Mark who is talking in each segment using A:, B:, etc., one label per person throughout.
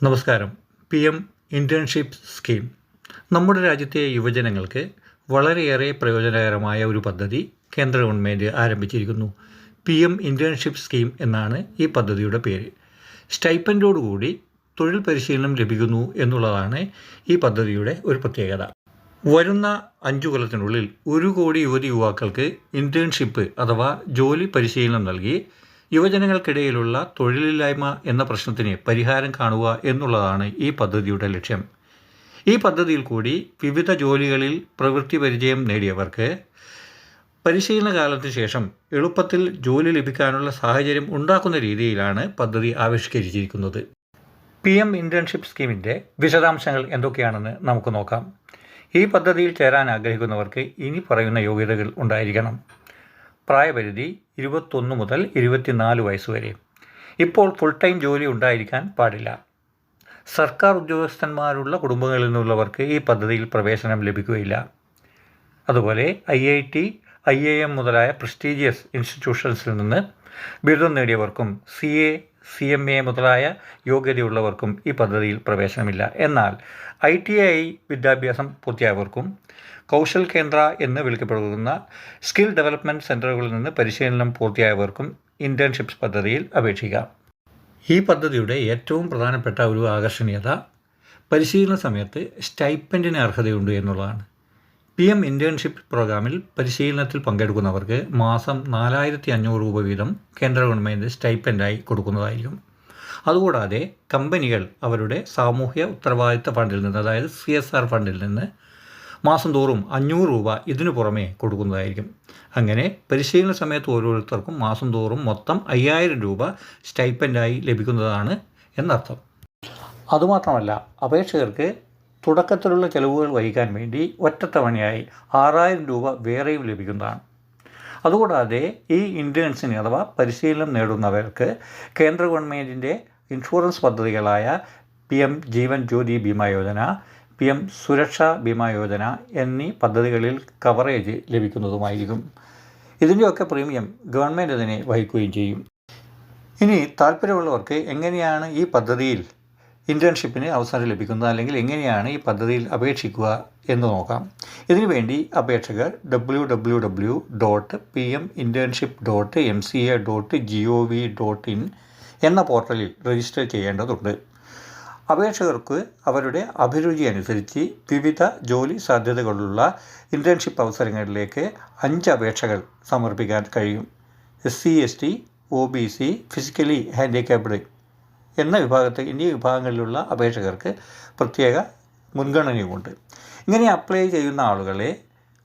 A: നമസ്കാരം. P M internship scheme നമ്മുടെ രാജ്യത്തെ യുവജനങ്ങൾക്ക് വളരെയേറെ പ്രയോജനകരമായ ഒരു പദ്ധതി കേന്ദ്ര ഗവൺമെന്റ് ആരംഭിച്ചിരിക്കുന്നു. പി എം ഇന്റേൺഷിപ്പ് സ്കീം എന്നാണ് ഈ പദ്ധതിയുടെ പേര്. സ്റ്റൈപ്പൻഡോടുകൂടി തൊഴിൽ പരിശീലനം ലഭിക്കുന്നു എന്നുള്ളതാണ് ഈ പദ്ധതിയുടെ ഒരു പ്രത്യേകത. വരുന്ന അഞ്ചു കൊല്ലത്തിനുള്ളിൽ ഒരു കോടി യുവതി യുവാക്കൾക്ക് ഇന്റേൺഷിപ്പ് അഥവാ ജോലി പരിശീലനം നൽകി യുവജനങ്ങൾക്കിടയിലുള്ള തൊഴിലില്ലായ്മ എന്ന പ്രശ്നത്തിന് പരിഹാരം കാണുക എന്നുള്ളതാണ് ഈ പദ്ധതിയുടെ ലക്ഷ്യം. ഈ പദ്ധതിയിൽ കൂടി വിവിധ ജോലികളിൽ പ്രവൃത്തി പരിചയം നേടിയവർക്ക് പരിശീലന കാലത്തിന് ശേഷം എളുപ്പത്തിൽ ജോലി ലഭിക്കാനുള്ള സാഹചര്യം ഉണ്ടാക്കുന്ന രീതിയിലാണ് പദ്ധതി ആവിഷ്കരിച്ചിരിക്കുന്നത്. പി എം ഇന്റേൺഷിപ്പ് സ്കീമിന്റെ വിശദാംശങ്ങൾ എന്തൊക്കെയാണെന്ന് നമുക്ക് നോക്കാം. ഈ പദ്ധതിയിൽ ചേരാൻ ആഗ്രഹിക്കുന്നവർക്ക് ഇനി പറയുന്ന യോഗ്യതകൾ ഉണ്ടായിരിക്കണം. പ്രായപരിധി ഇരുപത്തൊന്ന് മുതൽ ഇരുപത്തിനാല് വയസ്സ് വരെ. ഇപ്പോൾ ഫുൾ ടൈം ജോലി ഉണ്ടായിരിക്കാൻ പാടില്ല. സർക്കാർ ഉദ്യോഗസ്ഥന്മാരുള്ള കുടുംബങ്ങളിൽ നിന്നുള്ളവർക്ക് ഈ പദ്ധതിയിൽ പ്രവേശനം ലഭിക്കുകയില്ല. അതുപോലെ I I T I A M മുതലായ പ്രസ്റ്റീജിയസ് ഇൻസ്റ്റിറ്റ്യൂഷൻസിൽ നിന്ന് ബിരുദം നേടിയവർക്കും C A C M A മുതലായ യോഗ്യതയുള്ളവർക്കും ഈ പദ്ധതിയിൽ പ്രവേശനമില്ല. എന്നാൽ ഐ ടി ഐ വിദ്യാഭ്യാസം പൂർത്തിയായവർക്കും കൗശൽ കേന്ദ്ര എന്ന് വിളിക്കപ്പെടുന്ന സ്കിൽ ഡെവലപ്മെന്റ് സെന്ററുകളിൽ നിന്ന് പരിശീലനം പൂർത്തിയായവർക്കും ഇന്റേൺഷിപ്സ് പദ്ധതിയിൽ അപേക്ഷിക്കാം. ഈ പദ്ധതിയുടെ ഏറ്റവും പ്രധാനപ്പെട്ട ഒരു ആകർഷണീയത പരിശീലന സമയത്ത് സ്റ്റൈപ്പൻഡിന് അർഹതയുണ്ട് എന്നുള്ളതാണ്. പി എം ഇന്റേൺഷിപ്പ് പ്രോഗ്രാമിൽ പരിശീലനത്തിൽ പങ്കെടുക്കുന്നവർക്ക് മാസം നാലായിരത്തി അഞ്ഞൂറ് രൂപ വീതം കേന്ദ്ര ഗവൺമെന്റ് സ്റ്റൈപ്പൻഡായി കൊടുക്കുന്നതായിരിക്കും. അതുകൂടാതെ കമ്പനികൾ അവരുടെ സാമൂഹ്യ ഉത്തരവാദിത്ത ഫണ്ടിൽ നിന്ന് അതായത് സി എസ് ആർ ഫണ്ടിൽ നിന്ന് മാസം തോറും അഞ്ഞൂറ് രൂപ ഇതിനു പുറമേ കൊടുക്കുന്നതായിരിക്കും. അങ്ങനെ പരിശീലന സമയത്ത് ഓരോരുത്തർക്കും മാസം തോറും മൊത്തം അയ്യായിരം രൂപ സ്റ്റൈപ്പന്റായി ലഭിക്കുന്നതാണ് എന്നർത്ഥം. അതുമാത്രമല്ല അപേക്ഷകർക്ക് തുടക്കത്തിലുള്ള ചെലവുകൾ വഹിക്കാൻ വേണ്ടി ഒറ്റത്തവണയായി ആറായിരം രൂപ വേറെയും ലഭിക്കുന്നതാണ്. അതുകൂടാതെ ഈ ഇന്റേൺസിന് അഥവാ പരിശീലനം നേടുന്നവർക്ക് കേന്ദ്ര ഗവൺമെന്റിന്റെ insurance പദ്ധതികളായ P M Jeevan Jyoti Bima Yojana P M Suraksha Bima Yojana എന്നീ പദ്ധതികളിൽ കവറേജ് ലഭിക്കുന്നതുമായിരിക്കും. ഇതിന്റെയൊക്കെ പ്രീമിയം ഗവൺമെന്റ് തന്നെ വഹിക്കുകയും ചെയ്യും. ഇനി താല്പര്യമുള്ളവർക്ക് എങ്ങനെയാണ് ഈ പദ്ധതിയിൽ ഇന്റേൺഷിപ്പിന് അവസരം ലഭിക്കുന്നത് അല്ലെങ്കിൽ എങ്ങനെയാണ് ഈ പദ്ധതിയിൽ അപേക്ഷിക്കുക എന്ന് നോക്കാം. ഇതിനുവേണ്ടി അപേക്ഷകർ W W W dot P M internship dot M C A dot G O V dot in എന്ന പോർട്ടലിൽ രജിസ്റ്റർ ചെയ്യേണ്ടതുണ്ട്. അപേക്ഷകർക്ക് അവരുടെ അഭിരുചി അനുസരിച്ച് വിവിധ ജോലി സാധ്യതകളുള്ള ഇന്റേൺഷിപ്പ് അവസരങ്ങളിലേക്ക് അഞ്ച് അപേക്ഷകൾ സമർപ്പിക്കാൻ കഴിയും. S C S T O B C physically handicapped എന്ന വിഭാഗത്തെ എന്നീ വിഭാഗങ്ങളിലുള്ള അപേക്ഷകർക്ക് പ്രത്യേക മുൻഗണനയുമുണ്ട്. ഇങ്ങനെ അപ്ലൈ ചെയ്യുന്ന ആളുകളെ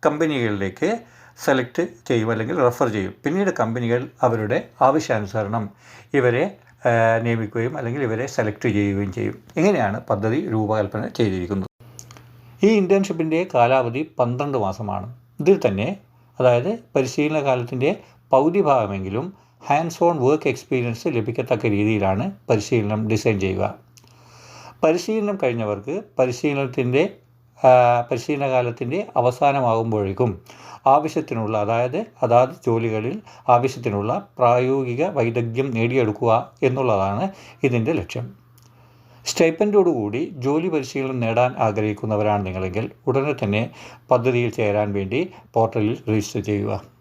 A: കമ്പനികളിലേക്ക് സെലക്ട് ചെയ്യും അല്ലെങ്കിൽ റെഫർ ചെയ്യും. പിന്നീട് കമ്പനികൾ അവരുടെ ആവശ്യാനുസരണം ഇവരെ നിയമിക്കുകയും അല്ലെങ്കിൽ ഇവരെ സെലക്ട് ചെയ്യുകയും ചെയ്യും. ഇങ്ങനെയാണ് പദ്ധതി രൂപകൽപ്പന ചെയ്തിരിക്കുന്നത്. ഈ ഇന്റേൺഷിപ്പിന്റെ കാലാവധി പന്ത്രണ്ട് മാസമാണ്. ഇതിൽ തന്നെ അതായത് പരിശീലന കാലത്തിന്റെ പൗതി ഭാഗമെങ്കിലും ഹാൻഡ്സ് ഓൺ വർക്ക് എക്സ്പീരിയൻസ് ലഭിക്കത്തക്ക രീതിയിലാണ് പരിശീലനം ഡിസൈൻ ചെയ്യുക. പരിശീലനം കഴിഞ്ഞവർക്ക് പരിശീലനത്തിന്റെ പരിശീലന കാലത്തിന്റെ അവസാനമാകുമ്പോഴേക്കും ആവശ്യത്തിനുള്ള അതായത് അതാത് ജോലികളിൽ ആവശ്യത്തിനുള്ള പ്രായോഗിക വൈദഗ്ധ്യം നേടിയെടുക്കുക എന്നുള്ളതാണ് ഇതിന്റെ ലക്ഷ്യം. സ്റ്റൈപ്പൻഡോടുകൂടി ജോലി പരിശീലനം നേടാൻ ആഗ്രഹിക്കുന്നവരാണ് നിങ്ങളെങ്കിൽ ഉടനെ തന്നെ പദ്ധതിയിൽ ചേരാൻ വേണ്ടി പോർട്ടലിൽ രജിസ്റ്റർ ചെയ്യുക.